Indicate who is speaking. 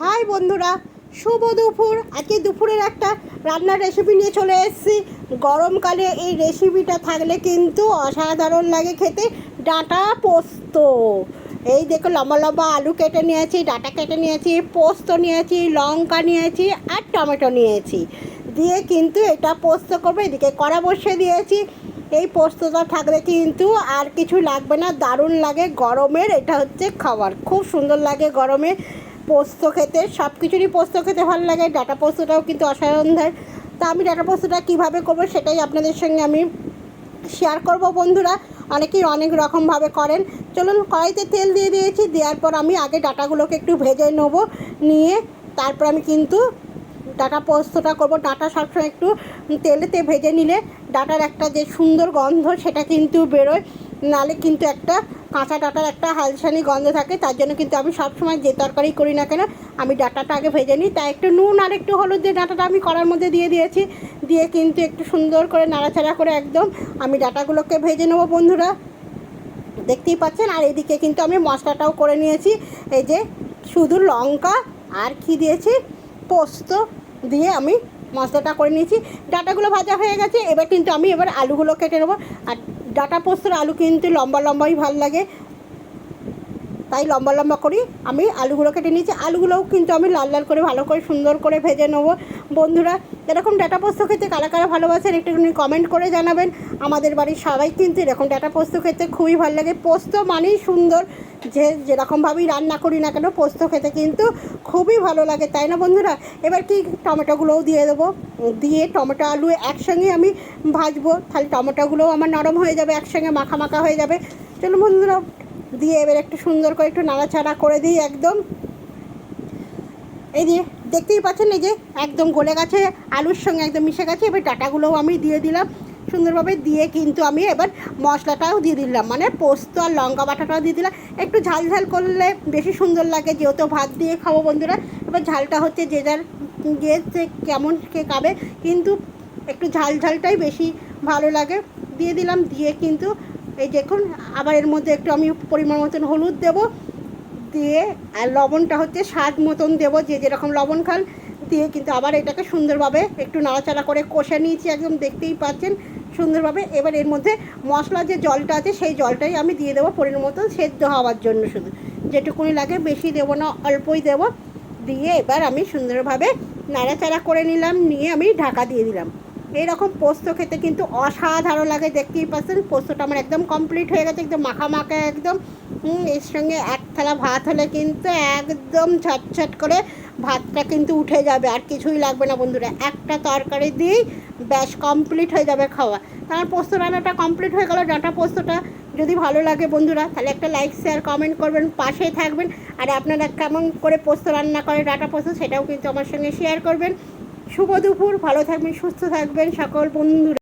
Speaker 1: High বন্ধুরা, শুভ দুপুর। আজকে দুপুরের একটা রান্নার রেসিপি নিয়ে চলে এসেছি। গরমকালে এই রেসিপিটা থাকলে কিন্তু অসাধারণ লাগে খেতে। ডাঁটা পোস্ত। এই দেখো, লম্বা লম্বা আলু কেটে নিয়েছি, ডাঁটা কেটে নিয়েছি, পোস্ত নিয়েছি, লঙ্কা নিয়েছি আর টমেটো নিয়েছি। দিয়ে কিন্তু এটা পোস্ত করব, এদিকে কড়া বসিয়ে দিয়েছি। এই পোস্তটা থাকলে কিন্তু আর কিছু লাগবে না, দারুণ লাগে গরমের, এটা হচ্ছে খাবার। খুব সুন্দর লাগে গরমে। পোস্ত খেতে, সব কিছুরই পোস্ত খেতে ভালো লাগে, ডাটা পোস্তটাও কিন্তু অসাধারণ। হয় তা আমি ডাটা পোস্তটা কীভাবে করব সেটাই আপনাদের সঙ্গে আমি শেয়ার করব, বন্ধুরা। অনেকেই অনেক রকমভাবে করেন। চলুন কড়াইতে তেল দিয়ে দিয়েছি, দেওয়ার পর আমি আগে ডাটাগুলোকে একটু ভেজে নেব, নিয়ে তারপর আমি কিন্তু ডাটা পোস্তটা করব। ডাটা সবসময় একটু তেলেতে ভেজে নিলে ডাটার একটা যে সুন্দর গন্ধ সেটা কিন্তু বেরোয়, নালে কিন্তু একটা কাঁচা ডাটার একটা হালসানি গন্ধ থাকে, তার জন্য কিন্তু আমি সবসময় যে তরকারি করি না কেন, আমি ডাটাটা আগে ভেজে নিই। তাই একটু নুন আর একটু হলুদ দিয়ে ডাটাটা আমি কড়ার মধ্যে দিয়ে দিয়েছি, দিয়ে কিন্তু একটু সুন্দর করে নাড়াচাড়া করে একদম আমি ডাটাগুলোকে ভেজে নেব বন্ধুরা। দেখতেই পাচ্ছেন? আর এদিকে কিন্তু আমি মশলাটাও করে নিয়েছি। এই যে শুধু লঙ্কা আর কি দিয়েছি? পোস্ত দিয়ে আমি মশলাটা করে নিয়েছি। ডাটাগুলো ভাজা হয়ে গেছে, এবার কিন্তু আমি এবার আলুগুলো কেটে নেব। আর ডাটা পোস্তর আলু কিন্তু লম্বা লম্বাই ভালো লাগে। তাই লম্বা লম্বা করি। আমি আলুগুলো কেটে নিয়েছি। আলুগুলোও কিন্তু আমি লাল লাল করে, ভালো করে, সুন্দর করে ভেজে নেব। বন্ধুরা এরকম ডাটা পোস্ত খেতে কারা কারা ভালোবাসেন, একটুখানি কমেন্ট করে জানাবেন। আমাদের বাড়ির সবাই কিন্তু এরকম ডাটা পোস্ত খেতে খুবই ভালো লাগে। পোস্ত মানেই সুন্দর। যে যেরকমভাবেই রান্না করি না কেন, পোস্ত খেতে কিন্তু খুবই ভালো লাগে, তাই না বন্ধুরা? এবার কি টমেটোগুলোও দিয়ে দেবো। দিয়ে টমেটো, আলু একসঙ্গে আমি ভাজবো। তাহলে টমেটোগুলোও আমার নরম হয়ে যাবে, একসঙ্গে মাখা মাখা হয়ে যাবে। চলো বন্ধুরা দিয়ে এবার একটু সুন্দর করে একটু নাড়াচাড়া করে দিই একদম। এই যে, দেখতেই পাচ্ছেন এই যে, একদম গলে গেছে, আলুর সঙ্গে একদম মিশে গেছে, এবার ডাটাগুলোও আমি দিয়ে দিলাম। সুন্দরভাবে দিয়ে কিন্তু আমি এবার মশলাটাও দিয়ে দিলাম মানে পোস্ত আর লঙ্কা বাটাটাও দিয়ে দিলাম। একটু ঝাল ঝাল করলে বেশি সুন্দর লাগে, যেহেতু ভাত দিয়ে খাব বন্ধুরা। এবার ঝালটা হচ্ছে যে যার যে যে কেমন কে খাবে, কিন্তু একটু ঝাল ঝালটাই বেশি ভালো লাগে। দিয়ে দিলাম, দিয়ে কিন্তু এই দেখুন, আবার এর মধ্যে একটু আমি পরিমাণ মতন হলুদ দেবো, দিয়ে, আর লবণটা হচ্ছে স্বাদ মতন দেবো, যে যেরকম লবণ খান, দিয়ে কিন্তু আবার এটাকে সুন্দরভাবে একটু নাড়াচাড়া করে কষে নিয়েছি, একদম দেখতেই পাচ্ছেন, সুন্দরভাবে। এবার এর মধ্যে মশলার যে জলটা আছে, সেই জলটাই আমি দিয়ে দেবো পরিমাণ মতন সেদ্ধ হওয়ার জন্য শুধু। যেটুকুনি লাগে বেশি দেবো না, অল্পই দেবো। দিয়ে এবার আমি সুন্দরভাবে নাড়াচাড়া করে নিলাম, নিয়ে আমি ঢাকা দিয়ে দিলাম। এইরকম পোস্ত খেতে কিন্তু অসাধারণ লাগে, দেখতেই পাচ্ছেন? পোস্তটা আমার একদম কমপ্লিট হয়ে গেছে, একদম মাখা মাখা, একদম এর সঙ্গে এক থালা ভাত হলে কিন্তু একদম ঝটঝট করে ভাতটা কিন্তু উঠে যাবে, আর কিছুই লাগবে না বন্ধুরা। একটা তরকারি দিয়েই ব্যাস কমপ্লিট হয়ে যাবে খাওয়া। তার পোস্ত রান্নাটা কমপ্লিট হয়ে গেল, ডাটা পোস্তটা যদি ভালো লাগে বন্ধুরা, তাহলে একটা লাইক শেয়ার কমেন্ট করবেন পাশেই থাকবেন। আর আপনারা কেমন করে পোস্ত রান্না করে ডাটা পোস্ত, সেটাও কিন্তু আমার সঙ্গে শেয়ার করবেন। শুভ দুপুর ভালো থাকবেন সুস্থ থাকবেন সকল বন্ধুরা।